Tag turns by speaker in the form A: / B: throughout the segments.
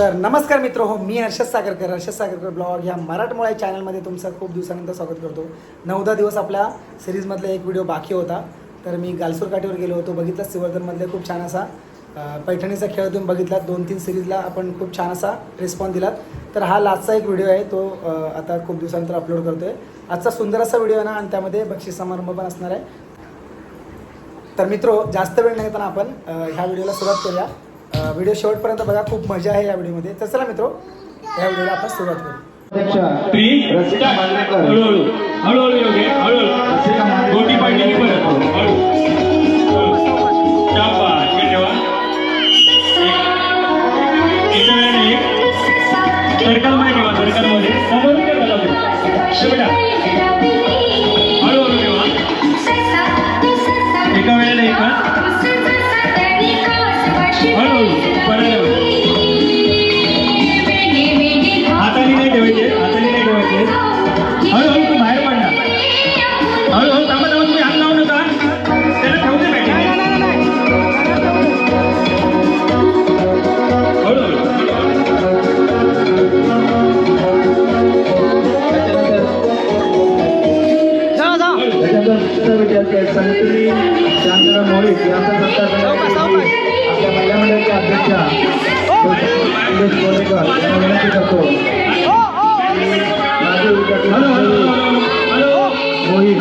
A: तर नमस्कार मित्र हो मी हर्षद सागरकर. हर्षद सागरकर ब्लॉग या मराठमोळ्या चॅनलमध्ये तुमचं खूप दिवसानंतर स्वागत करतो. नऊ दहा दिवस आपल्या सिरीजमधला एक व्हिडिओ बाकी होता. तर मी गालसूर काठीवर गेलो होतो बघितला सिवर्धनमधले खूप छान असा पैठणीचा खेळ तुम्ही बघितला दोन तीन सिरीजला आपण खूप छान असा रिस्पॉन्स दिलात. तर हा लास्टचा एक व्हिडिओ आहे तो आता खूप दिवसानंतर अपलोड करतो आहे आजचा सुंदर असा व्हिडिओ आहे ना आणि त्यामध्ये बक्षीस समारंभ पण असणार आहे. तर मित्रो जास्त वेळ नाही घेताना आपण ह्या व्हिडिओला सुरुवात करूया. व्हिडिओ शेवटपर्यंत बघा खूप मजा आहे या व्हिडिओमध्ये. तर चला मित्रो ह्या व्हिडिओला आपण सुरुवात करू.
B: रसिका.
C: हळूहळू हळूहळू दे हळूहळू.
B: रसिका.
C: गोटी पाडली परत. हळू. ठेवा. समोरून ठेवा
B: संतुली शांताराम मोहित यांचा सत्कार आपल्या महिला मंडळाच्या अध्यक्षा सुरेश कोलेकर यांना विनंती करतो. माजी विद्यार्थी
C: हळू
B: मोहित.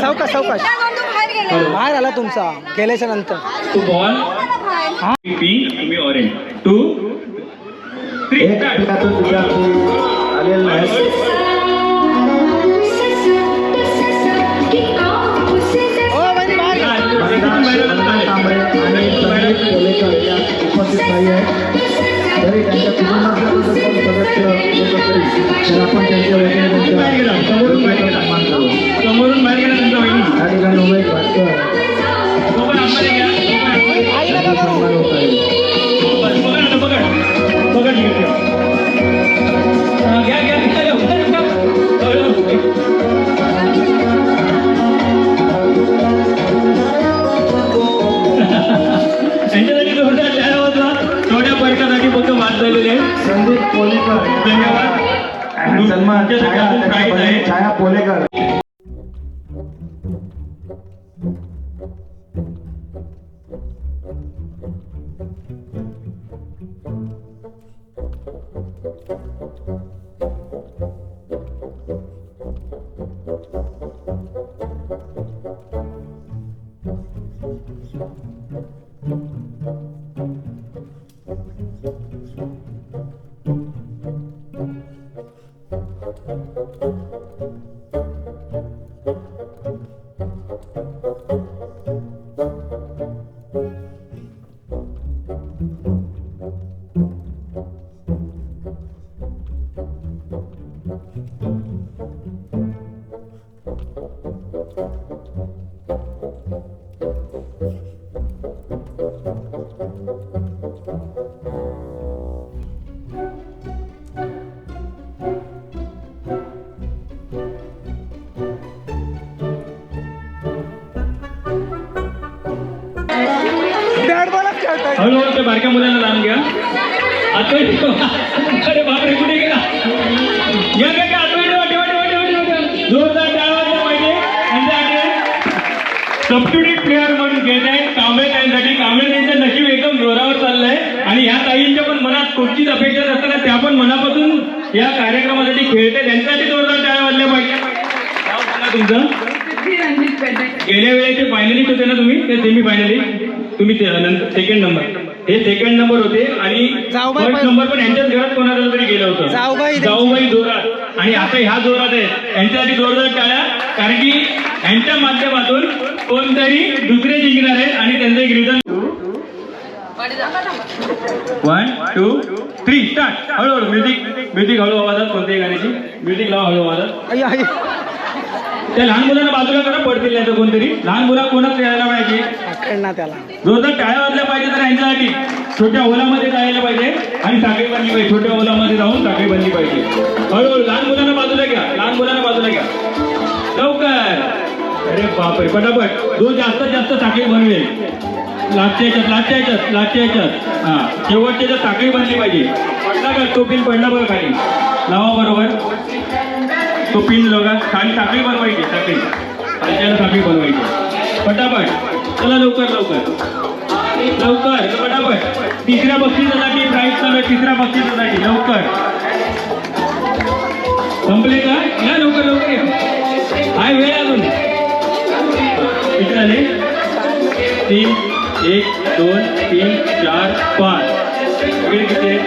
A: सावकाश सावकाश बाहेर आला तुमचा गेल्याच्यानंतर.
C: Two ball. पिंक तुम्ही ऑरेंज टू
B: एक गटातून विद्यार्थी आलेले या उपस्थित नाही. आहेत तरी त्यांच्या कुटुंबातल्या सदस्य तरी आपण त्यांच्या वतीने त्यांच्या
C: समोरून बाहेर गेला. समोरून बाहेर गेला तुमचा वहिनी
B: या ठिकाणी उमेश
C: हळूहळू त्या बारक्या मुलांना लावून घ्या. ठेवा. अरे बापरे कुठे गेला? या काय ठेवा. जोरदार वाजवा पाहिजे. सबस्टिट्यूट प्लेअर म्हणून घेत आहेत कांबळे त्यांसाठी कांबळे त्यांचं नशीब एकदम जोरावर चाललंय. आणि ह्या ताईंच्या पण मनात कुठचीच अपेक्षा नसताना त्या पण मनापासून या कार्यक्रमासाठी खेळते. त्यांच्यासाठी जोरदार टाळ्या वाजल्या पाहिजे. तुमचं. गेल्या वेळेचे फायनलिस्ट होते ना तुम्ही? ते सेमी फायनलिस्ट तुम्ही सेकंड नंबर हे सेकंड नंबर होते आणि फर्स्ट नंबर पण यांच्याच घरात कोणाला तरी गेलं होतं.
A: जाऊबाई
C: जोरात. आणि आता ह्या जोरात आहेत. यांच्यासाठी जोरदार टाळ्या. कारण की यांच्या माध्यमातून कोणतरी दुसरे जिंकणार आहेत आणि त्यांचं एक reason one two three start हळूहळू. म्युझिक म्युझिक हळू आवाजात कोणत्याही गाण्याची. म्युझिक लावा हळू आवाजात. त्या लहान मुलांना बाजूला करा. पडतील नाही तर कोणतरी. लहान मुला कोणाच खेळायला पाहिजे.
A: पकड त्याला.
C: जोरदार टाळ्या वाजल्या पाहिजे तर यांच्यासाठी. छोट्या ओलामध्ये जायला पाहिजे आणि साखळी बांधली पाहिजे. छोट्या ओलामध्ये जाऊन साखळी बांधली पाहिजे. हळूहळू लहान मुलांना बाजूला घ्या. लहान मुलांना बाजूला घ्या. लवकर. अरे बापरे पटापट. जो जास्त जास्त साखळी बनवेल. लास्टच्या याच्यात लास्टच्या याच्यात लास्टच्या याच्यात हा शेवटच्या याच्यात साखळी बनली पाहिजे. पडला का? तो पिन पडला बघा खाली. लावा बरोबर. तो पिन बघा. खाली साखळी बनवायची साखळी. खालच्या साखळी बनवायची. पटापट. चला लवकर लवकर. लवकर पटापट तिसऱ्या बक्षिसासाठी प्राईज चालू आहे तिसऱ्या बक्षिसासाठी. लवकर. संपले का? या लवकर लवकर या. हाय वेळ अजून. किती झाले? तीन एक दोन तीन चार पाच. वेळ किती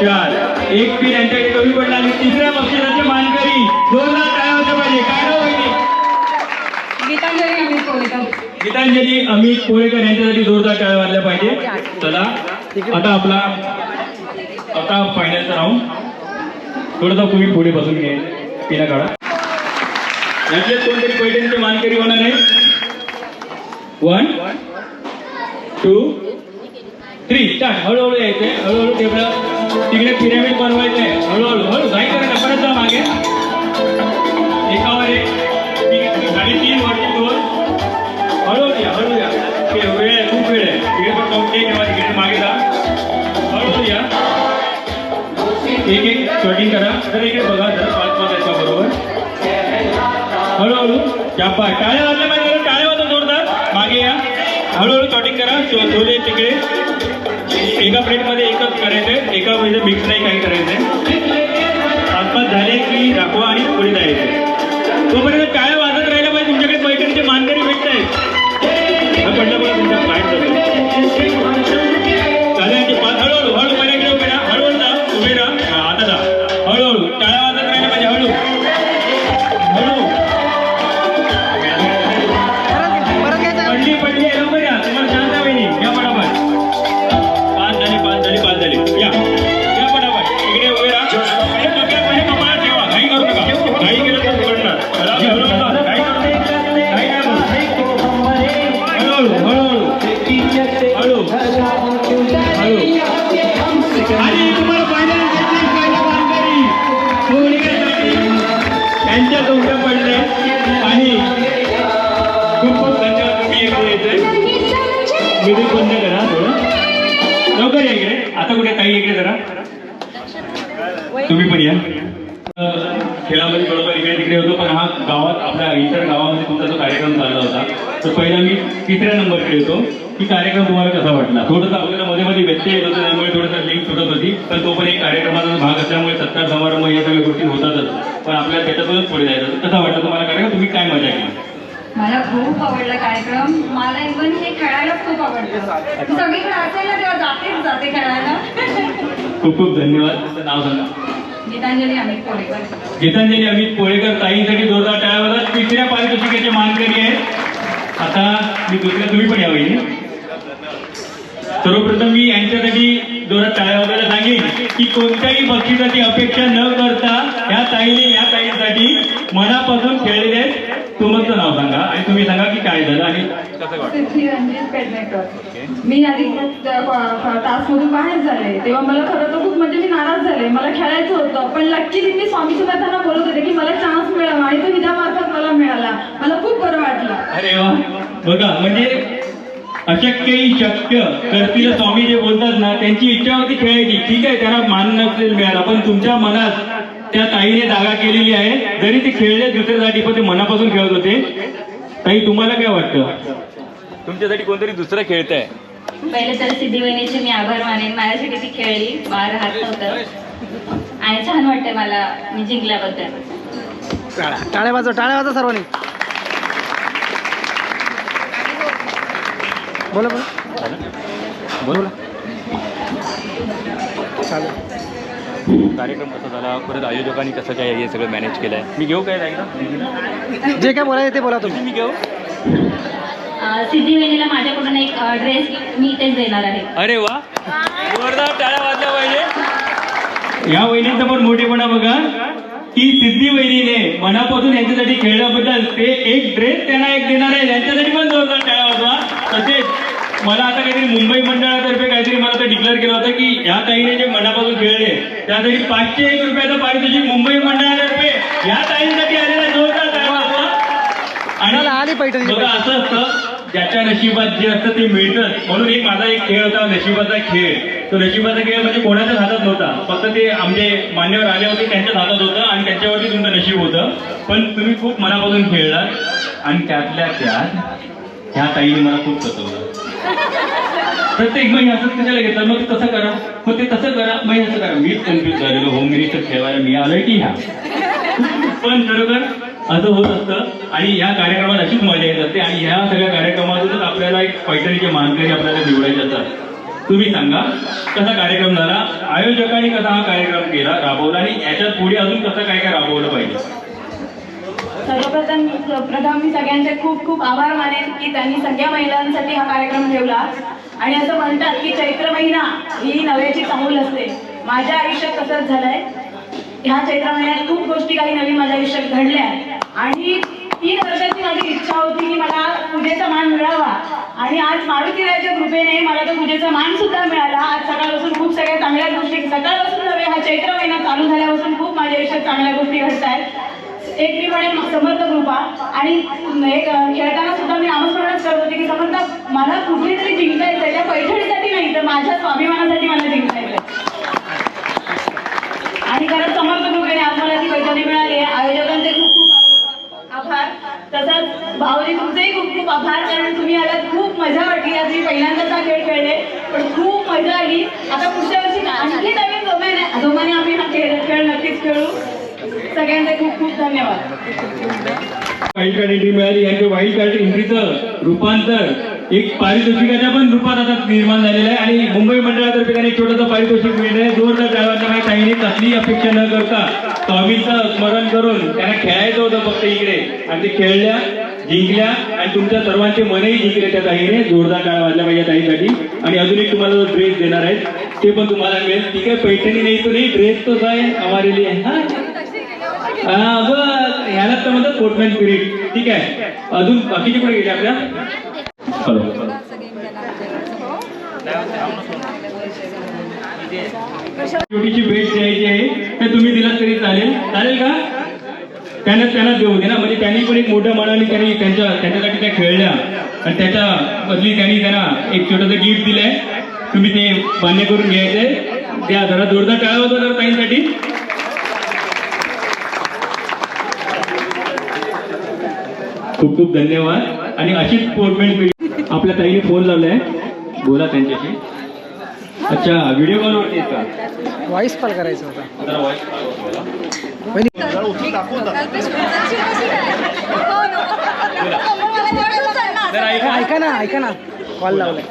C: चार. एक पीन यांच्याकडे कमी पडला आणि तिसऱ्या बक्षिसाचे मानकरी लाख काय होतं पाहिजे. काय नाव होईल
D: गीतांजली अमित कोळेकर
C: गीतांजली अमित कोळेकर यांच्यासाठी जोरदार टाळ्या वाजल्या पाहिजे. चला आता आपला आता फायनलचा राऊंड थोडंसं तुम्ही पुढे बसून घे पिना काढा. यातले कोणतरी पैठणचे मानकरी होणार आहे? वन टू थ्री स्टार्ट हळूहळू यायचंय. हळूहळू तेवढं तिकडे पिरामिड बनवायचंय. हळूहळू हळू जाईल परत जा मागे. एक शॉटिंग करा तर इकडे बघा जर पाच पाच बरोबर. हळूहळू चापा पाय टाळ्या वाजल्या पाहिजे काय टाळ्या वाजवा जोरदार. मागे या. हळूहळू शॉटिंग करा. शो- छोले तिकडे. एका प्लेटमध्ये एकच करायचं एका म्हणजे मिक्स नाही काही करायचंय पाच पाच झाले की दाखवा आणि पुढे जायचं तोपर्यंत टाळ्या वाजत राहिल्या पाहिजे. तुमच्याकडे पैठणीचे मानकरी भेटत आहेत पडलं पण तुमच्या बाहेर जातो. व्हिडिओ बंद करा लवकर या इकडे. आता कुठे ताई इकडे जरा. तुम्ही पण या. खेळामध्ये बरोबर इकडे तिकडे होतो पण हा गावात आपल्या इतर गावामध्ये तुमचा जो कार्यक्रम चालला होता तर पहिला मी तिसऱ्या नंबरकडे खेळतो की कार्यक्रम तुम्हाला कसा वाटला? थोडंसं आपल्याला मध्ये मध्ये व्यत्यय येत होतं त्यामुळे थोडंसं लिंक सुटत होती पण तो पण एक कार्यक्रमाचा भाग असल्यामुळे सत्कार समारंभ या सगळ्या गोष्टी होतातच. पण आपल्याला त्याच्यातूनच पुढे जायचं. कसा वाटला तुम्हाला? कार्यक्रम तुम्ही काय मजा केली?
D: मला खूप आवडला कार्यक्रम. मला इव्हन हे खेळायला खूप आवडतं. सगळीकडे असेल ना तेव्हा जातेच जाते खेळायला.
C: खूप खूप धन्यवाद. तुमचं नाव सांगा.
D: गीतांजली अमित कोळेकर.
C: गीतांजली अमित कोळेकर ताईंसाठी जोरदार टाळ्यावर तिसऱ्या पारितोषिकाचे मानकरी आहेत. आता मी दुसऱ्या तुम्ही पण यावं सर्वप्रथम मी यांच्यासाठी जोरात टाळ्या वगैरे सांगेन की कोणत्याही बक्षिसाची अपेक्षा न करता या ताईने या ताईसाठी मनापासून खेळलेले तुमचं नाव सांगा आणि तुम्ही सांगा की काय झालं आणि
D: सिद्धी मी आधी तासमधून बाहेर झाले. तेव्हा मला खरं तर खूप म्हणजे मी नाराज झाले. मला खेळायचं होतं. पण लक्कीली मी स्वामी समर्थांना बोलत होते की मला चान्स मिळावा आणि तो हिजामार्फत मला मिळाला. मला खूप बरं वाटलं.
C: अरे वा. बघा म्हणजे अशक्य ही शक्य करतील स्वामी जे बोलतात ना त्यांची इच्छा होती खेळायची. ठीक आहे त्यांना मान नसेल मिळाला पण तुमच्या मनात त्या ताईने जागा केलेली आहे. जरी ते खेळले दुसऱ्यासाठी पण ते मनापासून खेळत होते. ताई तुम्हाला काय वाटतं? तुमच्यासाठी कोणतरी दुसरं खेळत आहे?
E: पहिले तर सिद्धिवहिनीचे मी आभार मानेन. माझ्यासाठी ती खेळली. बार हात होतं आणि छान वाटतंय मला मी जिंकल्याबद्दल.
A: टाळ्या टाळ्या वाजवा टाळ्या वाजवा सर्वांनी. बोला बोला. बोला. चालेल.
C: कार्यक्रम कसा झाला? परत आयोजकांनी कसं काय हे सगळं मॅनेज केलंय? मी घेऊ काय ताई
A: जे काय बोलायचं ते बोला तुम्ही.
C: मी घेऊ?
E: अं, सिद्धिवहिनीला माझ्याकडून एक ड्रेस मी इथेच देणार आहे.
C: अरे वा. जोरदार टाळ्या वाजल्या पाहिजे. या वहिनींचा पण मोठेपणा बघा. की सिद्धी वहिनीने मनापासून यांच्यासाठी खेळल्याबद्दल ते एक ड्रेस त्यांना एक देणार आहे. यांच्यासाठी पण जोरदार टाळ्या वाजवा तसेच मला आता काहीतरी मुंबई मंडळातर्फे काहीतरी मला तर डिक्लेअर केलं होतं की या ताईने जे मनापासून खेळले त्यासाठी पाचशे एक रुपयाचं पारितोषिक मुंबई मंडळातर्फे या ताईंसाठी आलेला जोरदार टाळ्या वाजवा आणि बघा. असं असतं ज्याच्या नशिबात जे असतं ते मिळतं म्हणून एक माझा एक खेळ होता नशिबाचा खेळ. तो नशिबाचा खेळ म्हणजे कोणाच्याच हातात नव्हता. फक्त ते आमचे मान्यवर आले होते त्यांच्याच हातात होतं आणि त्यांच्यावरती तुमचं नशीब होतं. पण तुम्ही खूप मनापासून खेळलात आणि त्यातल्या त्यात ह्या ताईने मला खूप सतवलं. प्रत्येक मग असंच कशाला घेतलं? मग तसं करा. मग ते तसं करा. मग असं करा. मीच कन्फ्युज झालेलो. होम मिनिस्टर खेळवायला मी आलोय की ह्या? पण खरोखर असं होत असतं आणि या कार्यक्रमात अशीच मजा येत असते आणि ह्या सगळ्या कार्यक्रमातूनच आपल्याला एक पैठणीचे मानकरी आपल्याला निवडायचे असतात. तुम्ही सांगा कसा कार्यक्रम झाला? आयोजकांनी कसा हा कार्यक्रम केला राबवला? आणि याच्यात पुढे अजून कसं काय काय राबवलं पाहिजे?
D: सर्वप्रथम प्रथम मी सगळ्यांचे खूप खूप आभार मानेन की त्यांनी सगळ्या महिलांसाठी हा कार्यक्रम ठेवला. आणि असं म्हणतात की चैत्र महिना ही नव्याची चाहूल असते. माझ्या आयुष्यात तसंच झालंय. ह्या चैत्र महिन्यात खूप गोष्टी काही नवीन माझ्या आयुष्यात घडल्या. आणि तीन वर्षाची माझी इच्छा होती की मला पूजेचा मान मिळावा. आणि आज मारुतीरायाच्या कृपेने मला तो पूजेचा मान सुद्धा मिळाला. आज सकाळपासून खूप सगळ्या चांगल्या गोष्टी सकाळपासून नव्हे हा चैत्र महिना चालू झाल्यापासून खूप माझ्या आयुष्यात चांगल्या गोष्टी घडत आहेत एक मी म्हणेन समर्थ कृपा. आणि एक खेळताना सुद्धा मी नामस्मरणच करत होते की समर्थ मला कुठे तरी जिंकायचं त्या पैठणीसाठी नाही तर माझ्या स्वाभिमानासाठी मला जिंकायचं आणि खरंच समर्थ कृपेने आज मला ती पैठणी मिळाली आहे आयोजकांचे खूप खूप आभार तसंच भाऊजी तुमचेही खूप खूप आभार कारण तुम्ही आलात खूप मजा वाटली आज मी पहिल्यांदाच हा खेळ खेळले पण खूप मजा आली आता पुढच्या वर्षी आणखी नवीन जोमाने जोमाने आम्ही हा खेळ खेळ नक्कीच खेळू सगळ्यांचे खूप खूप धन्यवाद
C: वाईल्ड कार्ड एंट्री मिळाली. आणि वाईल्ड कार्ड एंट्रीचं रूपांतर एक पारितोषिकाच्या पण रूपात आता निर्माण झालेलं आहे. आणि मुंबई मंडळातर्फे त्यांना एक छोटंसं पारितोषिक मिळलं आहे. जोरदार गावाच्या काही ताईने कसलीही अपेक्षा न करता टॉमीचं स्मरण करून त्यांना खेळायचं होतं फक्त इकडे. आणि ते खेळल्या जिंकल्या आणि तुमच्या सर्वांचे मनही जिंकले त्या ताईने. जोरदार काळ वाजल्या पाहिजे ताईसाठी. आणि अजून एक तुम्हाला जो ड्रेस देणार आहेत ते पण तुम्हाला मिळेल. ठीक आहे पैठणी नाही तो नाही ड्रेस तोच आहे. हमारे लिए हा. हा तर म्हणतात पोटमॅन स्पिरिट ठीक आहे? अजून बाकीचे कुठे गेले आपल्या? हॅलो. छोटीशी भेट द्यायची आहे. ते तुम्ही दिलात तरी चालेल. चालेल का? त्यांना त्यांना देऊ दे ना. म्हणजे त्यांनी पण एक मोठ्या मनाने त्यांनी त्यांच्या त्यांच्यासाठी त्या खेळल्या. आणि त्याच्या बदली त्यांनी त्यांना एक छोटंसं गिफ्ट दिलंय. तुम्ही ते मान्य करून घ्यायचंय. त्या जरा जोरदार टाळा होता जरा ताईंसाठी. खूप खूप धन्यवाद. आणि अशीच स्पोर्टमेंट आपल्या ताईने फोन लावलाय. बोला त्यांच्याशी. अच्छा व्हिडिओ कॉल वरती का?
A: व्हॉइस कॉल करायचा होता.
C: ऐका.
A: ऐका ना ऐका ना. कॉल लावलाय.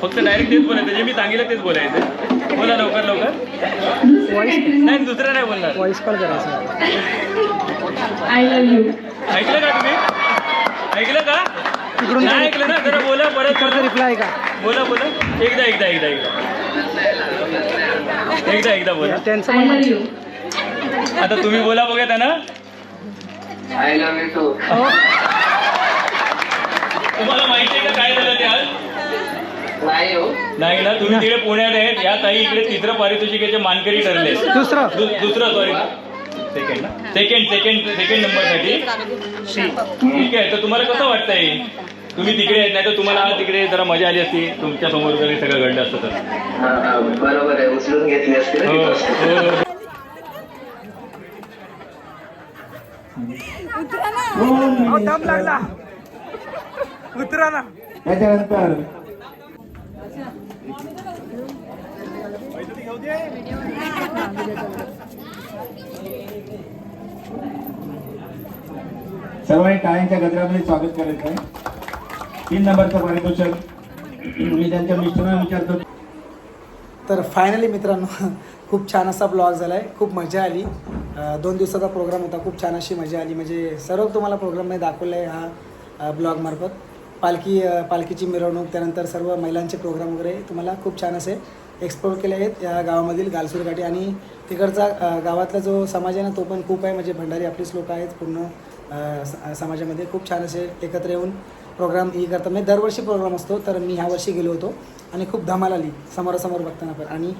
C: फक्त डायरेक्ट तेच बोलायचं. जे मी सांगितलं तेच बोलायचं. बोला लवकर लवकर. नाही दुसरं नाही बोलणार.
A: व्हॉइस कॉल करायचा होता.
D: आय लव्ह यू
C: ऐकलं का तुम्ही? ऐकलं का?
A: तिकडून
C: नाही ऐकलं ना? जरा बोला परत बोला.
A: रिप्लाय ऐका
C: बोला बोला. एकदा एकदा एकदा एकदा. एकदा एकदा बोला.
A: त्यांचं म्हणणं
C: आता तुम्ही बोला बघा त्यांना. तुम्हाला माहिती आहे का काय झालं ते आज? नाही ना? तुम्ही तिकडे पुण्यात आहेत. या ताई इकडे तिसरं पारितोषिकाचे मानकरी ठरले.
A: दुसरं.
C: दु- दुसरं सॉरी सेकंड ना? सेकंड सेकंड सेकंड नंबरसाठी ठीक आहे तर तुम्हाला कसं वाटतंय? तुम्ही तिकडे आहेत नाही तर तुम्हाला तिकडे जरा मजा आली असती तुमच्यासमोर जरी सगळं घडलं असतं तर.
F: बरोबर आहे उचलून घेतली असते ना
C: हो. हो.
A: अहो, दम लागला. उतरा ना.
B: त्याच्यानंतर सर्वांनी टाळ्यांच्या गजरामध्ये स्वागत करायचं आहे. तीन नंबरचं पारितोषिक. मी त्यांच्या मिस्टरांना विचारतो.
A: तर फायनली मित्रांनो खूप छान असा ब्लॉग झाला आहे खूप मजा आली. दोन दिवसाचा प्रोग्राम होता. खूप छान अशी मजा आली. म्हणजे सर्व तुम्हाला प्रोग्राममध्ये दाखवलं आहे हा ब्लॉगमार्फत पालखी पालखीची मिरवणूक त्यानंतर सर्व महिलांचे प्रोग्राम वगैरे तुम्हाला खूप छान असे एक्सप्लोर केले आहेत. या गावामधील गालसूर घाटी आणि तिकडचा गावातला जो समाज आहे ना तो पण खूप आहे. म्हणजे भंडारी आपलीच लोक आहेत पूर्ण. समाजामध्ये खूप छान असे एकत्र येऊन प्रोग्राम हे करतात. म्हणजे दरवर्षी प्रोग्राम असतो तर मी ह्या वर्षी गेलो होतो आणि खूप धमाल आली. समोरासमोर बघताना पण. आणि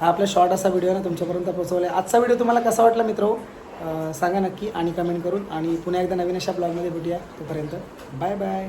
A: हा आपला शॉर्ट असा व्हिडिओ ना तुमच्यापर्यंत पोहोचवला आहे आजचा व्हिडिओ तुम्हाला कसा वाटला मित्र? सांगा नक्की आणि कमेंट करून. आणि पुन्हा एकदा नवीन अशा ब्लॉगमध्ये भेटूया. तोपर्यंत बाय बाय